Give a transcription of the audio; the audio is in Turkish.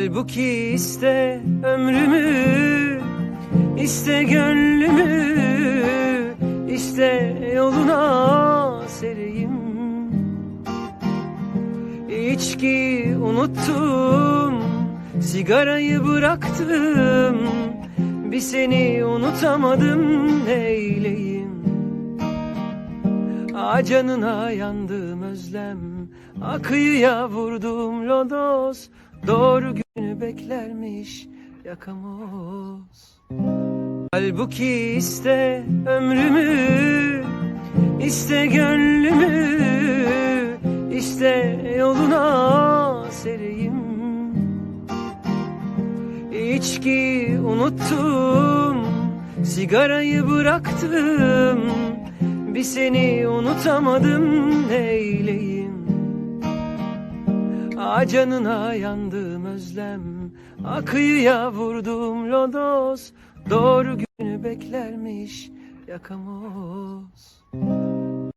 Halbuki iste ömrümü, iste gönlümü, iste yoluna sereyim. İçki unuttum, sigarayı bıraktım. Bir seni unutamadım neyleyim? Ah canına yandım özlem Akıyıya vurdum lodos Doğru günü beklermiş yakamoz Halbuki iste ömrümü iste gönlümü iste yoluna sereyim. İçki unuttum Sigarayı bıraktım. Bir seni unutamadım neyleyim Canına yandım özlem Akıyıya vurdum lodos Doğru günü beklermiş yakamoz